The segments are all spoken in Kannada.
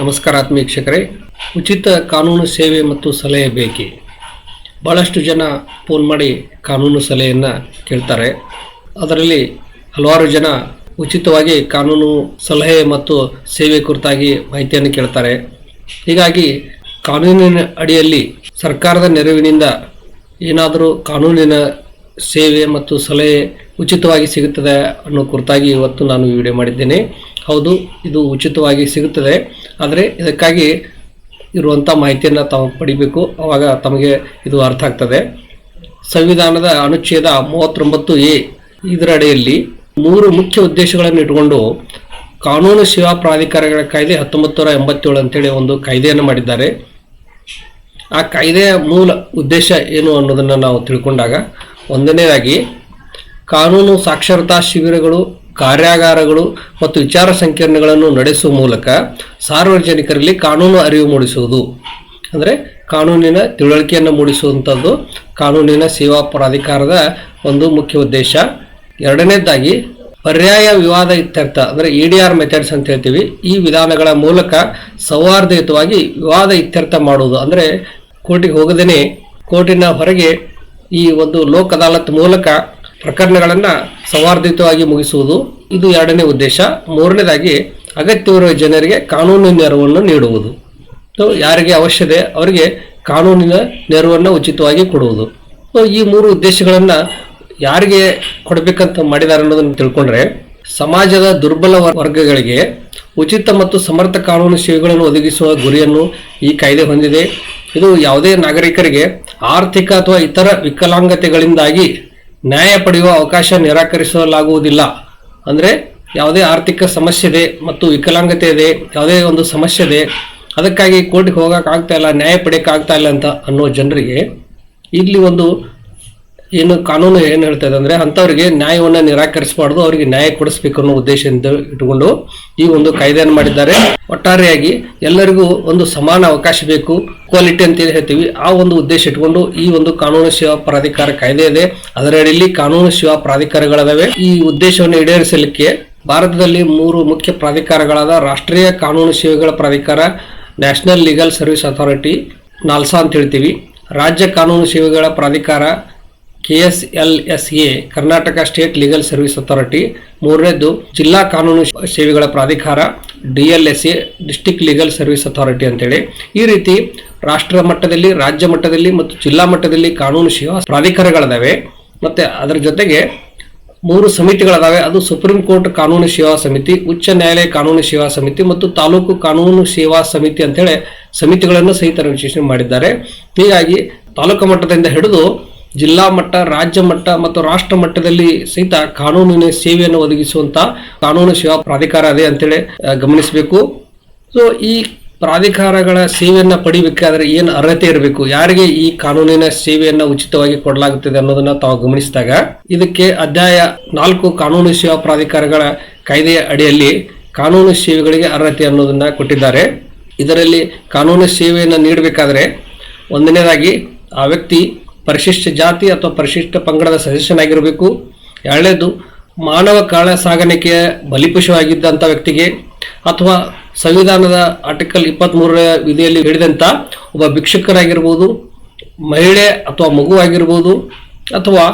ನಮಸ್ಕಾರ ಆತ್ಮೀಕ್ಷಕರೇ ಉಚಿತ ಕಾನೂನು ಸೇವೆ ಮತ್ತು ಸಲಹೆ ಬೇಕೆ? ಭಾಳಷ್ಟು ಜನ ಫೋನ್ ಮಾಡಿ ಕಾನೂನು ಸಲಹೆಯನ್ನು ಕೇಳ್ತಾರೆ. ಅದರಲ್ಲಿ ಹಲವಾರು ಜನ ಉಚಿತವಾಗಿ ಕಾನೂನು ಸಲಹೆ ಮತ್ತು ಸೇವೆ ಕುರಿತಾಗಿ ಮಾಹಿತಿಯನ್ನು ಕೇಳ್ತಾರೆ. ಹೀಗಾಗಿ ಕಾನೂನಿನ ಅಡಿಯಲ್ಲಿ ಸರ್ಕಾರದ ನೆರವಿನಿಂದ ಏನಾದರೂ ಕಾನೂನಿನ ಸೇವೆ ಮತ್ತು ಸಲಹೆ ಉಚಿತವಾಗಿ ಸಿಗುತ್ತದೆ ಅನ್ನೋ ಕುರಿತಾಗಿ ಇವತ್ತು ನಾನು ವಿಡಿಯೋ ಮಾಡಿದ್ದೇನೆ. ಹೌದು, ಇದು ಉಚಿತವಾಗಿ ಸಿಗುತ್ತದೆ. ಆದರೆ ಇದಕ್ಕಾಗಿ ಇರುವಂಥ ಮಾಹಿತಿಯನ್ನು ತಾವು ಪಡಿಬೇಕು. ಆವಾಗ ತಮಗೆ ಇದು ಅರ್ಥ ಆಗ್ತದೆ. ಸಂವಿಧಾನದ ಅನುಚ್ಛೇದ ಮೂವತ್ತೊಂಬತ್ತು ಎ ಇದರ ಅಡಿಯಲ್ಲಿ ಮೂರು ಮುಖ್ಯ ಉದ್ದೇಶಗಳನ್ನು ಇಟ್ಟುಕೊಂಡು ಕಾನೂನು ಸೇವಾ ಪ್ರಾಧಿಕಾರಗಳ ಕಾಯ್ದೆ ಹತ್ತೊಂಬತ್ತು ನೂರ ಎಂಬತ್ತೇಳು ಅಂತೇಳಿ ಒಂದು ಕಾಯ್ದೆಯನ್ನು ಮಾಡಿದ್ದಾರೆ. ಆ ಕಾಯ್ದೆಯ ಮೂಲ ಉದ್ದೇಶ ಏನು ಅನ್ನೋದನ್ನು ನಾವು ತಿಳ್ಕೊಂಡಾಗ ಒಂದನೇದಾಗಿ ಕಾನೂನು ಸಾಕ್ಷರತಾ ಶಿಬಿರಗಳು ಕಾರ್ಯಾಗಾರಗಳು ಮತ್ತು ವಿಚಾರ ಸಂಕಿರಣಗಳನ್ನು ನಡೆಸುವ ಮೂಲಕ ಸಾರ್ವಜನಿಕರಲ್ಲಿ ಕಾನೂನು ಅರಿವು ಮೂಡಿಸುವುದು. ಅಂದರೆ ಕಾನೂನಿನ ತಿಳುವಳಿಕೆಯನ್ನು ಮೂಡಿಸುವಂಥದ್ದು ಕಾನೂನಿನ ಸೇವಾ ಪ್ರಾಧಿಕಾರದ ಒಂದು ಮುಖ್ಯ ಉದ್ದೇಶ. ಎರಡನೇದಾಗಿ ಪರ್ಯಾಯ ವಿವಾದ ಇತ್ಯರ್ಥ, ಅಂದರೆ ಇ ಡಿ ಆರ್ ಮೆಥಡ್ಸ್ ಅಂತ ಹೇಳ್ತೀವಿ. ಈ ವಿಧಾನಗಳ ಮೂಲಕ ಸೌಹಾರ್ದಯುತವಾಗಿ ವಿವಾದ ಇತ್ಯರ್ಥ ಮಾಡುವುದು. ಅಂದರೆ ಕೋರ್ಟಿಗೆ ಹೋಗದೇನೆ ಕೋರ್ಟಿನ ಹೊರಗೆ ಈ ಒಂದು ಲೋಕ್ ಅದಾಲತ್ ಮೂಲಕ ಪ್ರಕರಣಗಳನ್ನು ಸೌಹಾರ್ದಯುತವಾಗಿ ಮುಗಿಸುವುದು ಇದು ಎರಡನೇ ಉದ್ದೇಶ. ಮೂರನೇದಾಗಿ, ಅಗತ್ಯವಿರುವ ಜನರಿಗೆ ಕಾನೂನು ನೆರವನ್ನು ನೀಡುವುದು. ಸೊ ಯಾರಿಗೆ ಅವಶ್ಯತೆ ಅವರಿಗೆ ಕಾನೂನಿನ ನೆರವನ್ನು ಉಚಿತವಾಗಿ ಕೊಡುವುದು. ಸೊ, ಈ ಮೂರು ಉದ್ದೇಶಗಳನ್ನು ಯಾರಿಗೆ ಕೊಡಬೇಕಂತ ಮಾಡಿದ್ದಾರೆ ಅನ್ನೋದನ್ನು ತಿಳ್ಕೊಂಡ್ರೆ, ಸಮಾಜದ ದುರ್ಬಲ ವರ್ಗಗಳಿಗೆ ಉಚಿತ ಮತ್ತು ಸಮರ್ಥ ಕಾನೂನು ಸೇವೆಗಳನ್ನು ಒದಗಿಸುವ ಗುರಿಯನ್ನು ಈ ಕಾಯ್ದೆ ಹೊಂದಿದೆ. ಇದು ಯಾವುದೇ ನಾಗರಿಕರಿಗೆ ಆರ್ಥಿಕ ಅಥವಾ ಇತರ ವಿಕಲಾಂಗತೆಗಳಿಂದಾಗಿ ನ್ಯಾಯ ಪಡೆಯುವ ಅವಕಾಶ ನಿರಾಕರಿಸಲಾಗುವುದಿಲ್ಲ. ಅಂದರೆ ಯಾವುದೇ ಆರ್ಥಿಕ ಸಮಸ್ಯೆ ಇದೆ ಮತ್ತು ವಿಕಲಾಂಗತೆ ಇದೆ, ಯಾವುದೇ ಒಂದು ಸಮಸ್ಯೆ ಇದೆ, ಅದಕ್ಕಾಗಿ ಕೋರ್ಟ್ಗೆ ಹೋಗೋಕ್ಕಾಗ್ತಾ ಇಲ್ಲ, ನ್ಯಾಯ ಪಡೆಯೋಕ್ಕಾಗ್ತಾ ಇಲ್ಲ ಅಂತ ಅನ್ನೋ ಜನರಿಗೆ ಇಲ್ಲಿ ಒಂದು ಏನು ಕಾನೂನು ಏನು ಹೇಳ್ತದೆ ಅಂದ್ರೆ ಅಂಥವ್ರಿಗೆ ನ್ಯಾಯವನ್ನು ನಿರಾಕರಿಸಬಾರ್ದು, ಅವರಿಗೆ ನ್ಯಾಯ ಕೊಡಿಸ್ಬೇಕು ಅನ್ನೋ ಉದ್ದೇಶದಿಂದ ಇಟ್ಟುಕೊಂಡು ಈ ಒಂದು ಕಾಯ್ದೆಯನ್ನು ಮಾಡಿದ್ದಾರೆ. ಒಟ್ಟಾರೆಯಾಗಿ ಎಲ್ಲರಿಗೂ ಒಂದು ಸಮಾನ ಅವಕಾಶ ಬೇಕು ಕ್ವಾಲಿಟಿ ಅಂತ ಹೇಳ್ತೀವಿ. ಆ ಒಂದು ಉದ್ದೇಶ ಇಟ್ಕೊಂಡು ಈ ಒಂದು ಕಾನೂನು ಸೇವಾ ಪ್ರಾಧಿಕಾರ ಕಾಯ್ದೆ ಇದೆ. ಅದರಡಿಯಲ್ಲಿ ಕಾನೂನು ಸೇವಾ ಪ್ರಾಧಿಕಾರಗಳಿದಾವೆ. ಈ ಉದ್ದೇಶವನ್ನು ಈಡೇರಿಸಲಿಕ್ಕೆ ಭಾರತದಲ್ಲಿ ಮೂರು ಮುಖ್ಯ ಪ್ರಾಧಿಕಾರಗಳಾದ ರಾಷ್ಟ್ರೀಯ ಕಾನೂನು ಸೇವೆಗಳ ಪ್ರಾಧಿಕಾರ national legal service authority NALSA ಅಂತ ಹೇಳ್ತೀವಿ. ರಾಜ್ಯ ಕಾನೂನು ಸೇವೆಗಳ ಪ್ರಾಧಿಕಾರ K S L S A Karnataka state legal service authority. ಮೂರನೇದು, ಜಿಲ್ಲಾ ಕಾನೂನು ಸೇವೆಗಳ ಪ್ರಾಧಿಕಾರ, DLSA, district legal service authority ಅಂತೇಳಿ. ಈ ರೀತಿ ರಾಷ್ಟ್ರ ಮಟ್ಟದಲ್ಲಿ, ರಾಜ್ಯ ಮಟ್ಟದಲ್ಲಿ ಮತ್ತು ಜಿಲ್ಲಾ ಮಟ್ಟದಲ್ಲಿ ಕಾನೂನು ಸೇವಾ ಪ್ರಾಧಿಕಾರಗಳಿದಾವೆ. ಮತ್ತು ಅದರ ಜೊತೆಗೆ ಮೂರು ಸಮಿತಿಗಳಿದಾವೆ. ಅದು ಸುಪ್ರೀಂ ಕೋರ್ಟ್ ಕಾನೂನು ಸೇವಾ ಸಮಿತಿ, ಉಚ್ಚ ನ್ಯಾಯಾಲಯ ಕಾನೂನು ಸೇವಾ ಸಮಿತಿ ಮತ್ತು ತಾಲೂಕು ಕಾನೂನು ಸೇವಾ ಸಮಿತಿ ಅಂತೇಳಿ ಸಮಿತಿಗಳನ್ನು ಸಹಿತ ವಿಶ್ಲೇಷಣೆ ಮಾಡಿದ್ದಾರೆ. ಹೀಗಾಗಿ ತಾಲೂಕು ಮಟ್ಟದಿಂದ ಹಿಡಿದು ಜಿಲ್ಲಾ ಮಟ್ಟ, ರಾಜ್ಯ ಮಟ್ಟ ಮತ್ತು ರಾಷ್ಟ್ರ ಮಟ್ಟದಲ್ಲಿ ಸಹಿತ ಕಾನೂನಿನ ಸೇವೆಯನ್ನು ಒದಗಿಸುವಂತ ಕಾನೂನು ಸೇವಾ ಪ್ರಾಧಿಕಾರ ಅದೇ ಅಂತೇಳಿ ಗಮನಿಸಬೇಕು. ಸೊ ಈ ಪ್ರಾಧಿಕಾರಗಳ ಸೇವೆಯನ್ನು ಪಡಿಬೇಕಾದ್ರೆ ಏನು ಅರ್ಹತೆ ಇರಬೇಕು? ಯಾರಿಗೆ ಈ ಕಾನೂನಿನ ಸೇವೆಯನ್ನು ಉಚಿತವಾಗಿ ಕೊಡಲಾಗುತ್ತದೆ ಅನ್ನೋದನ್ನ ತಾವು ಗಮನಿಸಿದಾಗ, ಇದಕ್ಕೆ ಅಧ್ಯಾಯ ನಾಲ್ಕು ಕಾನೂನು ಸೇವಾ ಪ್ರಾಧಿಕಾರಗಳ ಕಾಯ್ದೆಯ ಅಡಿಯಲ್ಲಿ ಕಾನೂನು ಸೇವೆಗಳಿಗೆ ಅರ್ಹತೆ ಅನ್ನೋದನ್ನ ಕೊಟ್ಟಿದ್ದಾರೆ. ಇದರಲ್ಲಿ ಕಾನೂನು ಸೇವೆಯನ್ನು ನೀಡಬೇಕಾದ್ರೆ ಒಂದನೇದಾಗಿ ಆ ವ್ಯಕ್ತಿ ಪರಿಶಿಷ್ಟ ಜಾತಿ ಅಥವಾ ಪರಿಶಿಷ್ಟ ಪಂಗಡದ ಸದಸ್ಯನಾಗಿರಬೇಕು. ಎರಡನೇದು, ಮಾನವ ಕಾಳ ಸಾಗಾಣಿಕೆಯ ಬಲಿಪಶುವಾಗಿದ್ದಂಥ ವ್ಯಕ್ತಿಗೆ ಅಥವಾ ಸಂವಿಧಾನದ ಆರ್ಟಿಕಲ್ ಇಪ್ಪತ್ತ್ಮೂರರ ವಿಧಿಯಲ್ಲಿ ಹಿಡಿದಂಥ ಒಬ್ಬ ಭಿಕ್ಷುಕರಾಗಿರ್ಬೋದು, ಮಹಿಳೆ ಅಥವಾ ಮಗುವಾಗಿರ್ಬೋದು, ಅಥವಾ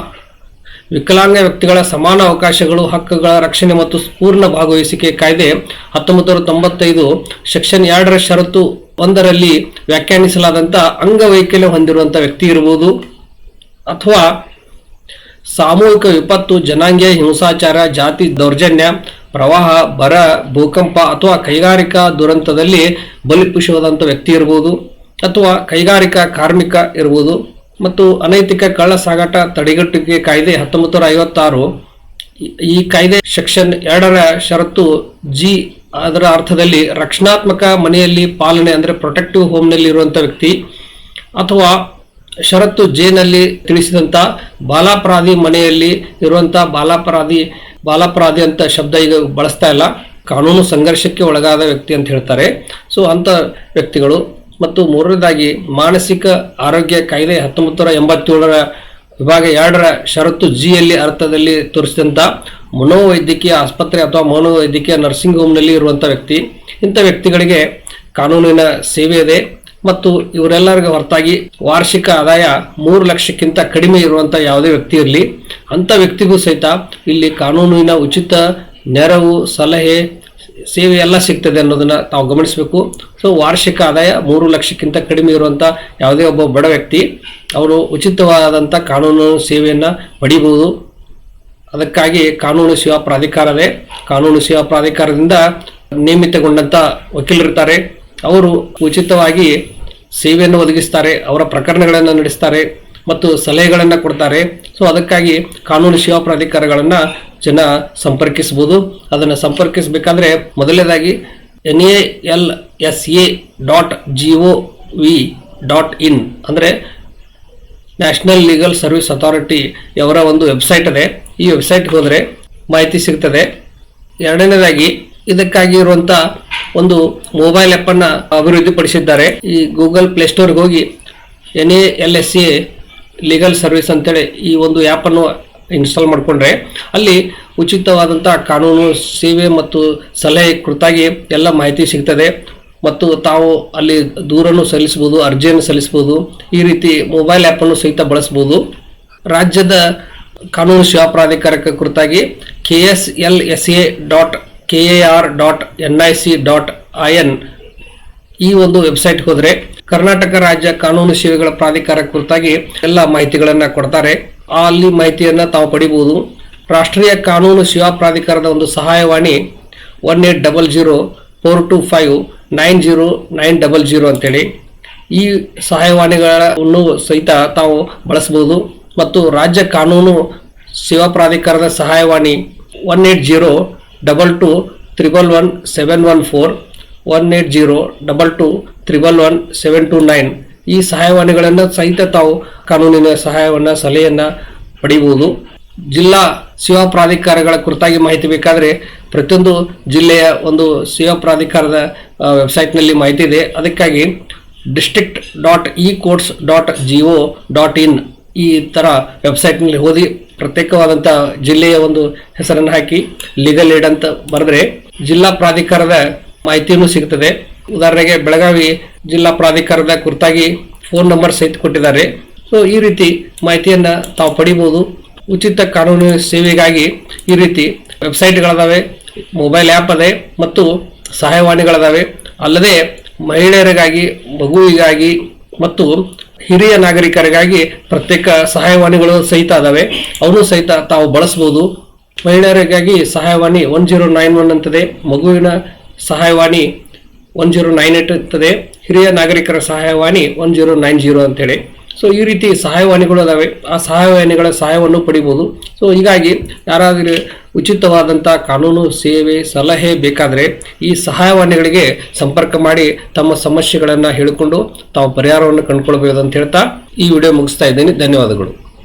ವಿಕಲಾಂಗ ವ್ಯಕ್ತಿಗಳ ಸಮಾನ ಅವಕಾಶಗಳು, ಹಕ್ಕುಗಳ ರಕ್ಷಣೆ ಮತ್ತು ಪೂರ್ಣ ಭಾಗವಹಿಸಿಕೆ ಕಾಯ್ದೆ ಹತ್ತೊಂಬತ್ತು ನೂರ ತೊಂಬತ್ತೈದು, ಸೆಕ್ಷನ್ ಎರಡರ ಷರತ್ತು ಒಂದರಲ್ಲಿ ವ್ಯಾಖ್ಯಾನಿಸಲಾದಂಥ ಅಂಗವೈಕಲ್ಯ ಹೊಂದಿರುವಂಥ ವ್ಯಕ್ತಿ ಇರ್ಬೋದು. ಅಥವಾ ಸಾಮೂಹಿಕ ವಿಪತ್ತು, ಜನಾಂಗೀಯ ಹಿಂಸಾಚಾರ, ಜಾತಿ ದೌರ್ಜನ್ಯ, ಪ್ರವಾಹ, ಬರ, ಭೂಕಂಪ ಅಥವಾ ಕೈಗಾರಿಕಾ ದುರಂತದಲ್ಲಿ ಬಲಿಪುಷವಾದಂಥ ವ್ಯಕ್ತಿ ಇರ್ಬೋದು ಅಥವಾ ಕೈಗಾರಿಕಾ ಕಾರ್ಮಿಕ ಇರ್ಬೋದು ಮತ್ತು ಅನೈತಿಕ ಕಳ್ಳ ಸಾಗಾಟ ತಡೆಗಟ್ಟುವಿಕೆ ಕಾಯ್ದೆ ಹತ್ತೊಂಬತ್ತು ನೂರ ಐವತ್ತಾರು ಈ- ಕಾಯ್ದೆ ಸೆಕ್ಷನ್ ಎರಡರ ಷರತ್ತು ಜಿ ಅದರ ಅರ್ಥದಲ್ಲಿ ರಕ್ಷಣಾತ್ಮಕ ಮನೆಯಲ್ಲಿ ಪಾಲನೆ ಅಂದರೆ ಪ್ರೊಟೆಕ್ಟಿವ್ ಹೋಮ್ನಲ್ಲಿ ಇರುವಂಥ ವ್ಯಕ್ತಿ ಅಥವಾ ಷರತ್ತು ಜೇನಲ್ಲಿ ತಿಳಿಸಿದಂಥ ಬಾಲಾಪರಾಧಿ ಮನೆಯಲ್ಲಿ ಇರುವಂಥ ಬಾಲಾಪರಾಧಿ ಬಾಲಾಪರಾಧಿ ಅಂತ ಶಬ್ದ ಈಗ ಬಳಸ್ತಾ ಇಲ್ಲ. ಕಾನೂನು ಸಂಘರ್ಷಕ್ಕೆ ಒಳಗಾದ ವ್ಯಕ್ತಿ ಅಂತ ಹೇಳ್ತಾರೆ. ಸೊ ಅಂಥ ವ್ಯಕ್ತಿಗಳು. ಮತ್ತು ಮೂರನೇದಾಗಿ, ಮಾನಸಿಕ ಆರೋಗ್ಯ ಕಾಯ್ದೆ ಹತ್ತೊಂಬತ್ತು ನೂರ ಎಂಬತ್ತೇಳರ ವಿಭಾಗ ಎರಡರ ಷರತ್ತು ಜಿಯಲ್ಲಿ ಅರ್ಥದಲ್ಲಿ ತೋರಿಸಿದಂಥ ಮನೋವೈದ್ಯಕೀಯ ಆಸ್ಪತ್ರೆ ಅಥವಾ ಮನೋವೈದ್ಯಕೀಯ ನರ್ಸಿಂಗ್ ಹೋಮ್ನಲ್ಲಿ ಇರುವಂಥ ವ್ಯಕ್ತಿ. ಇಂಥ ವ್ಯಕ್ತಿಗಳಿಗೆ ಕಾನೂನಿನ ಸೇವೆ ಇದೆ. ಮತ್ತು ಇವರೆಲ್ಲರಿಗೂ ಹೊರತಾಗಿ ವಾರ್ಷಿಕ ಆದಾಯ ಮೂರು ಲಕ್ಷಕ್ಕಿಂತ ಕಡಿಮೆ ಇರುವಂತ ಯಾವುದೇ ವ್ಯಕ್ತಿ ಇರಲಿ ಅಂತ ವ್ಯಕ್ತಿಗೂ ಸಹಿತ ಇಲ್ಲಿ ಕಾನೂನಿನ ಉಚಿತ ನೆರವು, ಸಲಹೆ, ಸೇವೆ ಎಲ್ಲ ಸಿಗ್ತದೆ ಅನ್ನೋದನ್ನ ತಾವು ಗಮನಿಸಬೇಕು. ಸೊ ವಾರ್ಷಿಕ ಆದಾಯ ಮೂರು ಲಕ್ಷಕ್ಕಿಂತ ಕಡಿಮೆ ಇರುವಂತ ಯಾವುದೇ ಒಬ್ಬ ಬಡ ವ್ಯಕ್ತಿ ಅವರು ಉಚಿತವಾದಂಥ ಕಾನೂನು ಸೇವೆಯನ್ನ ಪಡಿಬಹುದು. ಅದಕ್ಕಾಗಿ ಕಾನೂನು ಸೇವಾ ಪ್ರಾಧಿಕಾರವೇ, ಕಾನೂನು ಸೇವಾ ಪ್ರಾಧಿಕಾರದಿಂದ ನೇಮಿತಗೊಂಡಂತ ವಕೀಲರಿರ್ತಾರೆ. ಅವರು ಉಚಿತವಾಗಿ ಸೇವೆಯನ್ನು ಒದಗಿಸ್ತಾರೆ, ಅವರ ಪ್ರಕರಣಗಳನ್ನು ನಡೆಸ್ತಾರೆ ಮತ್ತು ಸಲಹೆಗಳನ್ನು ಕೊಡ್ತಾರೆ. ಸೊ ಅದಕ್ಕಾಗಿ ಕಾನೂನು ಸೇವಾ ಪ್ರಾಧಿಕಾರಗಳನ್ನು ಜನ ಸಂಪರ್ಕಿಸಬಹುದು ಅದನ್ನು ಸಂಪರ್ಕಿಸಬೇಕಾದ್ರೆ ಮೊದಲನೇದಾಗಿ N A L S A dot G O V dot in ಅಂದರೆ ನ್ಯಾಷನಲ್ ಲೀಗಲ್ ಸರ್ವಿಸ್ ಅಥಾರಿಟಿ ಅವರ ಒಂದು ವೆಬ್ಸೈಟ್ ಇದೆ. ಈ ವೆಬ್ಸೈಟ್ಗೆ ಹೋದರೆ ಮಾಹಿತಿ ಸಿಗ್ತದೆ. ಎರಡನೇದಾಗಿ ಇದಕ್ಕಾಗಿ ಇರುವಂತ ಒಂದು ಮೊಬೈಲ್ ಆ್ಯಪ್ ಅನ್ನ ಅಭಿವೃದ್ಧಿಪಡಿಸಿದ್ದಾರೆ. ಈ ಗೂಗಲ್ ಪ್ಲೇಸ್ಟೋರ್ಗೆ ಹೋಗಿ N A L S A legal service ಅಂತೇಳಿ ಈ ಒಂದು ಆ್ಯಪನ್ನು ಇನ್ಸ್ಟಾಲ್ ಮಾಡಿಕೊಂಡ್ರೆ ಅಲ್ಲಿ ಉಚಿತವಾದಂಥ ಕಾನೂನು, ಸೇವೆ ಮತ್ತು ಸಲಹೆ ಕುರಿತಾಗಿ ಎಲ್ಲ ಮಾಹಿತಿ ಸಿಗ್ತದೆ. ಮತ್ತು ತಾವು ಅಲ್ಲಿ ದೂರನ್ನು ಸಲ್ಲಿಸಬಹುದು, ಅರ್ಜಿಯನ್ನು ಸಲ್ಲಿಸಬಹುದು, ಈ ರೀತಿ ಮೊಬೈಲ್ ಆ್ಯಪನ್ನು ಸಹಿತ ಬಳಸಬಹುದು. ರಾಜ್ಯದ ಕಾನೂನು ಸೇವಾ ಪ್ರಾಧಿಕಾರಕ್ಕೆ ಕುರಿತಾಗಿ K S L S A dot K A R dot N I C dot I N ಈ ಒಂದು ವೆಬ್ಸೈಟ್ ಹೋದರೆ ಕರ್ನಾಟಕ ರಾಜ್ಯ ಕಾನೂನು ಸೇವೆಗಳ ಪ್ರಾಧಿಕಾರ ಕುರಿತಾಗಿ ಎಲ್ಲ ಮಾಹಿತಿಗಳನ್ನು ಕೊಡ್ತಾರೆ. ಅಲ್ಲಿ ಮಾಹಿತಿಯನ್ನು ತಾವು ಪಡಿಬೋದು. ರಾಷ್ಟ್ರೀಯ ಕಾನೂನು ಸೇವಾ ಪ್ರಾಧಿಕಾರದ ಒಂದು ಸಹಾಯವಾಣಿ one eight double zero four two five nine zero nine double zero ಅಂತೇಳಿ. ಈ ಸಹಾಯವಾಣಿಗಳನ್ನು ಸಹಿತ ತಾವು ಬಳಸಬಹುದು. ಮತ್ತು ರಾಜ್ಯ ಕಾನೂನು ಸೇವಾ ಪ್ರಾಧಿಕಾರದ ಸಹಾಯವಾಣಿ one eight zero double two triple one seven one four one eight zero double two triple one seven two nine ಈ ಸಹಾಯವಾಣಿಗಳನ್ನು ಸಹಿತ ತಾವು ಕಾನೂನಿನ ಸಹಾಯವನ್ನು, ಸಲಹೆಯನ್ನು ಪಡೆಯಬಹುದು ಜಿಲ್ಲಾ ಸೇವಾ ಪ್ರಾಧಿಕಾರಗಳ ಕುರಿತಾಗಿ ಮಾಹಿತಿ ಬೇಕಾದರೆ ಪ್ರತಿಯೊಂದು ಜಿಲ್ಲೆಯ ಒಂದು ಸೇವಾ ಪ್ರಾಧಿಕಾರದ ವೆಬ್ಸೈಟ್ನಲ್ಲಿ ಮಾಹಿತಿ ಇದೆ. ಅದಕ್ಕಾಗಿ district dot E courts dot G O dot in ಈ ಥರ ವೆಬ್ಸೈಟ್ನಲ್ಲಿ ಓದಿ ಪ್ರತ್ಯೇಕವಾದಂಥ ಜಿಲ್ಲೆಯ ಒಂದು ಹೆಸರನ್ನು ಹಾಕಿ ಲೀಗಲ್ ಏಡ್ ಅಂತ ಬರೆದ್ರೆ ಜಿಲ್ಲಾ ಪ್ರಾಧಿಕಾರದ ಮಾಹಿತಿಯನ್ನು ಸಿಗ್ತದೆ ಉದಾಹರಣೆಗೆ ಬೆಳಗಾವಿ ಜಿಲ್ಲಾ ಪ್ರಾಧಿಕಾರದ ಕುರಿತಾಗಿ ಫೋನ್ ನಂಬರ್ ಸಹಿತ ಕೊಟ್ಟಿದ್ದಾರೆ. ಸೊ ಈ ರೀತಿ ಮಾಹಿತಿಯನ್ನು ತಾವು ಪಡಿಬೋದು. ಉಚಿತ ಕಾನೂನು ಸೇವೆಗಾಗಿ ಈ ರೀತಿ ವೆಬ್ಸೈಟ್ಗಳಿದಾವೆ ಮೊಬೈಲ್ ಆ್ಯಪ್ ಅದೇ ಮತ್ತು ಸಹಾಯವಾಣಿಗಳಿದಾವೆ. ಅಲ್ಲದೆ ಮಹಿಳೆಯರಿಗಾಗಿ, ಮಗುವಿಗಾಗಿ ಮತ್ತು ಹಿರಿಯ ನಾಗರಿಕರಿಗಾಗಿ ಪ್ರತ್ಯೇಕ ಸಹಾಯವಾಣಿಗಳು ಸಹಿತ ಅದಾವೆ ಅವನು ಸಹಿತ ತಾವು ಬಳಸ್ಬೋದು. ಮಹಿಳೆಯರಿಗಾಗಿ ಸಹಾಯವಾಣಿ ಒನ್ ಜೀರೋ ನೈನ್ ಒನ್ ಅಂತದೆ. ಮಗುವಿನ ಸಹಾಯವಾಣಿ ಒನ್ ಜೀರೋ ನೈನ್ ಏಟ್ ಇರ್ತದೆ ಹಿರಿಯ ನಾಗರಿಕರ ಸಹಾಯವಾಣಿ ಒನ್ ಜೀರೋ ನೈನ್ ಜೀರೋ ಅಂತೇಳಿ ಸೊ ಈ ರೀತಿ ಸಹಾಯವಾಣಿಗಳು ಅದಾವೆ. ಆ ಸಹಾಯವಾಣಿಗಳ ಸಹಾಯವನ್ನು ಪಡಿಬೋದು. ಸೊ ಹೀಗಾಗಿ ಯಾರಾದರೂ ಉಚಿತವಾದಂಥ ಕಾನೂನು, ಸೇವೆ, ಸಲಹೆ ಬೇಕಾದರೆ ಈ ಸಹಾಯವಾಣಿಗಳಿಗೆ ಸಂಪರ್ಕ ಮಾಡಿ ತಮ್ಮ ಸಮಸ್ಯೆಗಳನ್ನು ಹೇಳಿಕೊಂಡು ತಾವು ಪರಿಹಾರವನ್ನು ಕಂಡುಕೊಳ್ಬೋದು ಅಂತ ಹೇಳ್ತಾ ಈ ವಿಡಿಯೋ ಮುಗಿಸ್ತಾ ಇದ್ದೀನಿ. ಧನ್ಯವಾದಗಳು.